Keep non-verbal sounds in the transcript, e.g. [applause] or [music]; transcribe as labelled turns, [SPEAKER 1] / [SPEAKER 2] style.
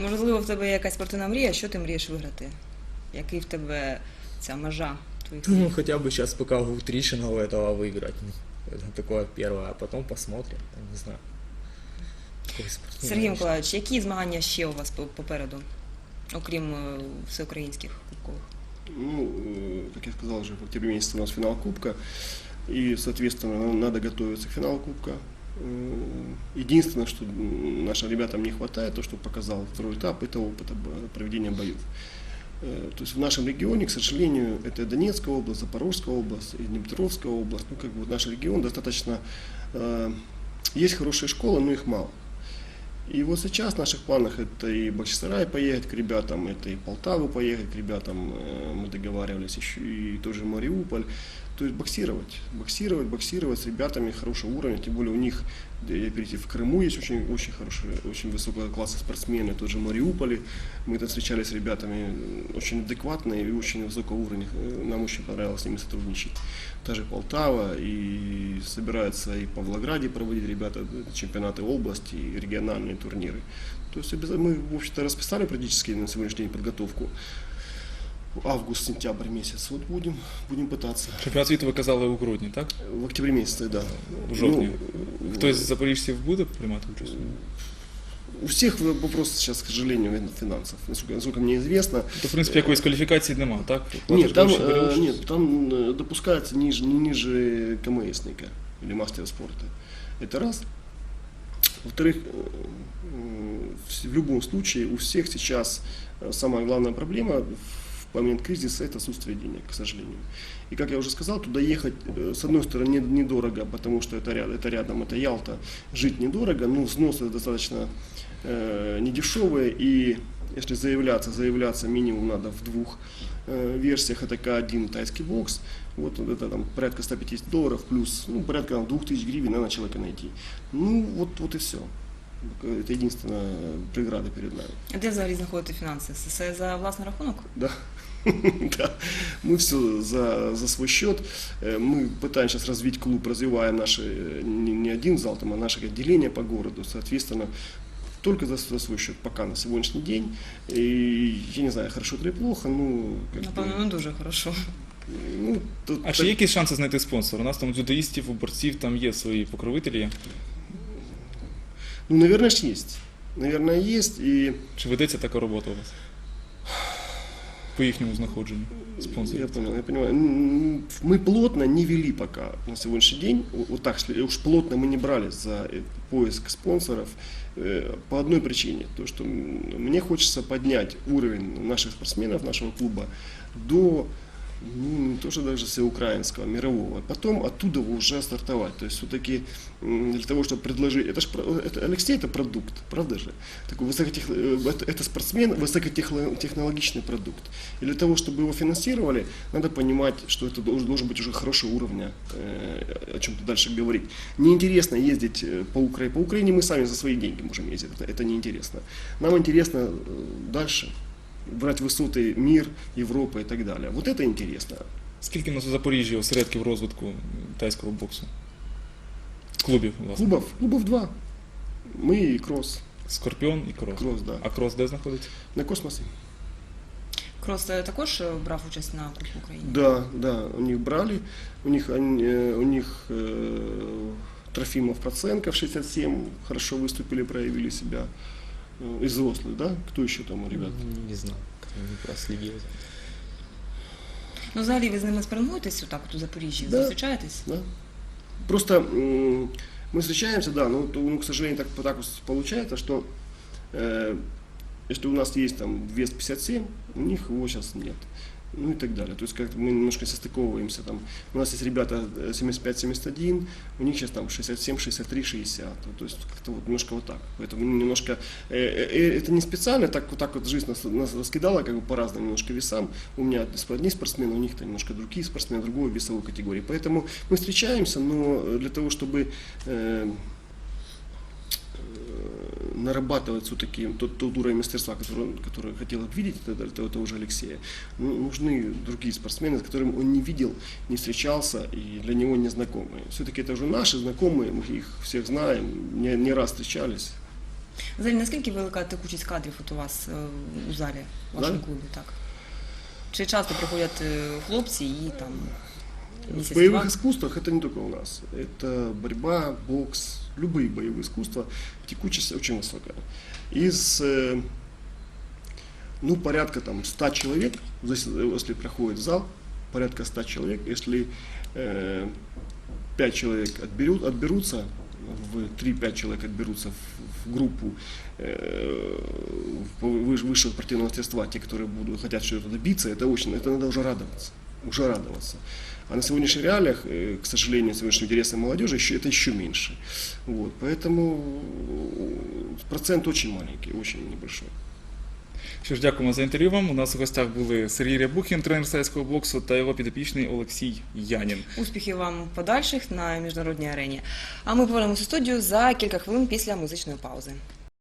[SPEAKER 1] Можливо, в тебе є якась спортивна мрія, що ти мрієш виграти? Який в тебе ця межа твоїх мрій?
[SPEAKER 2] Ну, хотя бы сейчас пока у Тришинова этого выиграть. Ну, Это такое первое, а потом посмотрим. Я Не знаю. Какой спортсмен
[SPEAKER 1] Сергій
[SPEAKER 2] я
[SPEAKER 1] Миколаївич, які змагання ще у вас по- попереду, окрім е, всеукраїнських кубкових?
[SPEAKER 3] Ну, э, как я сказал уже, в октябре месяце у нас финал Кубка, и, соответственно, нам надо готовиться к финалу Кубка. Единственное, что нашим ребятам не хватает, то, что показал второй этап, это опыта проведения боев. Э, То есть в нашем регионе, к сожалению, это Донецкая область, Запорожская область и Днепропетровская область. Ну, как бы наш регион достаточно... э, Есть хорошие школы, но их мало. И вот сейчас в наших планах это и Бахчисарай поехать к ребятам, это и Полтаву поехать к ребятам, э, мы договаривались еще и тоже Мариуполь. То есть боксировать, боксировать, боксировать с ребятами хорошего уровня, тем более у них, я перейти в Крыму есть очень, очень хорошие, очень высокого класса спортсмены, тот же Мариуполе. Мы там встречались с ребятами очень адекватные и очень высокого уровня. Э, Нам очень понравилось с ними сотрудничать. Та же Полтава и собираются и в Павлограде проводить ребята э, чемпионаты области и региональные турниры. То есть мы, в общем-то, расписали практически на сегодняшний день подготовку Август-сентябрь месяц. Вот будем, будем пытаться.
[SPEAKER 4] Чемпіонат світу ви казали у грудні, так?
[SPEAKER 3] В октябре месяце, да.
[SPEAKER 4] У жовтні.
[SPEAKER 3] Ну,
[SPEAKER 4] Хтось з запоріжців буде приймати участь?
[SPEAKER 3] У всех вопрос сейчас, к сожалению, наверное, финансов. Насколько, насколько мне известно,
[SPEAKER 4] То, в принципі, якоїсь кваліфікації нема, так?
[SPEAKER 3] Нет, там,
[SPEAKER 4] гроші, береш
[SPEAKER 3] э,
[SPEAKER 4] участь.
[SPEAKER 3] нет, там э, допускается ниже, не ниже КМСника или мастера спорта. Это раз. Во-вторых, э, э, в в любом случае у всех сейчас э, самая главная проблема в момент кризиса – это отсутствие денег, к сожалению. И как я уже сказал, туда ехать, э, с одной стороны, не- недорого, потому что это, ряд- это рядом, это Ялта, жить недорого, но взносы достаточно э, недешевые, и если заявляться, заявляться минимум надо в двух э, версиях, это К1 тайский бокс, вот это там порядка 150 долларов, плюс ну, порядка там, 2000 гривен надо человека найти. Ну, вот, вот и все. Это единственная преграда перед нами.
[SPEAKER 1] А де взагалі знаходити фінанси? Це все за власний рахунок?
[SPEAKER 3] Да. [laughs] да. Мы все за, за свой счет. Э, Мы пытаемся сейчас развить клуб, развиваем наши, э, не, не один зал, там, а наши отделения по городу. Соответственно, только за, за свой счет пока на сегодняшний день. И я не знаю, хорошо это или плохо, ну... как бы,
[SPEAKER 1] Напевно, не дуже хорошо.
[SPEAKER 3] ну, тут
[SPEAKER 4] А чи є якісь шанси знайти спонсора? У нас там у дзюдоїстів, у борців там є свої покровителі.
[SPEAKER 3] Ну, наверное, ж есть. Наверное, есть. И
[SPEAKER 4] Чи ведеться така робота у вас? По їхньому знаходженню
[SPEAKER 3] я
[SPEAKER 4] спонсорів.
[SPEAKER 3] понял, я понимаю. Мы плотно не вели пока на сегодняшний день. Вот так, уж плотно мы не брали за э, поиск спонсоров э, по одной причине. То, что мне хочется поднять уровень наших спортсменов, нашего клуба до не то, что даже всеукраинского, мирового. Потом оттуда уже стартовать. То есть все-таки для того, чтобы предложить... Это ж, про- это, Алексей это продукт, правда же? Такой высокотех... э, это, это спортсмен, высокотехнологичный продукт. И для того, чтобы его финансировали, надо понимать, что это должен, должен быть уже хорошего уровня, э, о чем-то дальше говорить. Неинтересно ездить э, по Украине. По Украине мы сами за свои деньги можем ездить, это, это неинтересно. Нам интересно э, дальше брать высоты мир, Европа и так далее. Вот это интересно.
[SPEAKER 4] Скільки у нас у Запоріжжі осередків розвитку тайського боксу? Клубів, власне.
[SPEAKER 3] Клубов, клубов два. Мы и Кросс.
[SPEAKER 4] Скорпіон і крос.
[SPEAKER 3] Кросс, да.
[SPEAKER 4] А крос де знаходиться?
[SPEAKER 3] На космосе.
[SPEAKER 1] Крос е, також е, брав участь на Кубку України?
[SPEAKER 3] Да, да, у них брали, у них, они, э, у них э, Трофимов Проценков 67 хорошо выступили, проявили себя. Э, Из взрослых, да? Кто еще там у ребят?
[SPEAKER 2] Не знаю, как не проследил.
[SPEAKER 1] Ну, взагалі, ви з ними спрямуєтесь отак от у Запоріжжі?
[SPEAKER 3] Да.
[SPEAKER 1] Зустрічаєтесь?
[SPEAKER 3] Да? Просто м, мы встречаемся, да, но, то, ну, к сожалению, так, так вот получается, что э, если у нас есть там вес 57, у них его сейчас нет. Ну и так далее. То есть как-то мы немножко состыковываемся. Там. У нас есть ребята э, 75-71, у них сейчас там 67, 63, 60. Ну, То есть как-то вот немножко вот так. Поэтому немножко э, э, это не специально, так вот так вот жизнь нас, нас раскидала как бы по разным немножко весам. У меня одни спортсмены, у них там немножко другие спортсмены, другой весовой категории. Поэтому мы встречаемся, но для того, чтобы э, э, нарабатывать все-таки тот, тот уровень мастерства, который, он- который хотел видеть, это, это, это уже Алексея, ну, нужны другие спортсмены, с которыми он не видел, не встречался и для него не знакомые. Все-таки это уже наши знакомые, мы их всех знаем, не, не раз встречались.
[SPEAKER 1] Взагалі, наскільки велика текучість кадрів от у вас е, у залі, в вашому
[SPEAKER 3] Залі?
[SPEAKER 1] клубі? Так. Чи часто приходять е, хлопці і там
[SPEAKER 3] В боевых искусствах это не только у нас. Это борьба, бокс, любые боевые искусства. Текучесть очень высокая. Из э, ну, порядка там 100 человек, если приходит в зал, порядка 100 человек, если э, 5 человек отберут, отберутся, в 3-5 человек отберутся в, в группу э, высшего спортивного мастерства, те, которые будут, хотят что-то добиться, это очень, это надо уже радоваться. Уже радоваться. А на сегодняшних реалиях, э, к сожалению, сегодняшним интересам молодежи еще, это еще меньше. Вот, поэтому э, процент очень маленький, очень небольшой.
[SPEAKER 4] Що ж, дякуємо за інтерв'ю вам. У нас у гостях були Сергій Рябухін, тренер тайського боксу, та його підопічний Олексій Янін.
[SPEAKER 1] Успіхів вам подальших на міжнародній арені. А ми повернемося у студію за кілька хвилин після музичної паузи.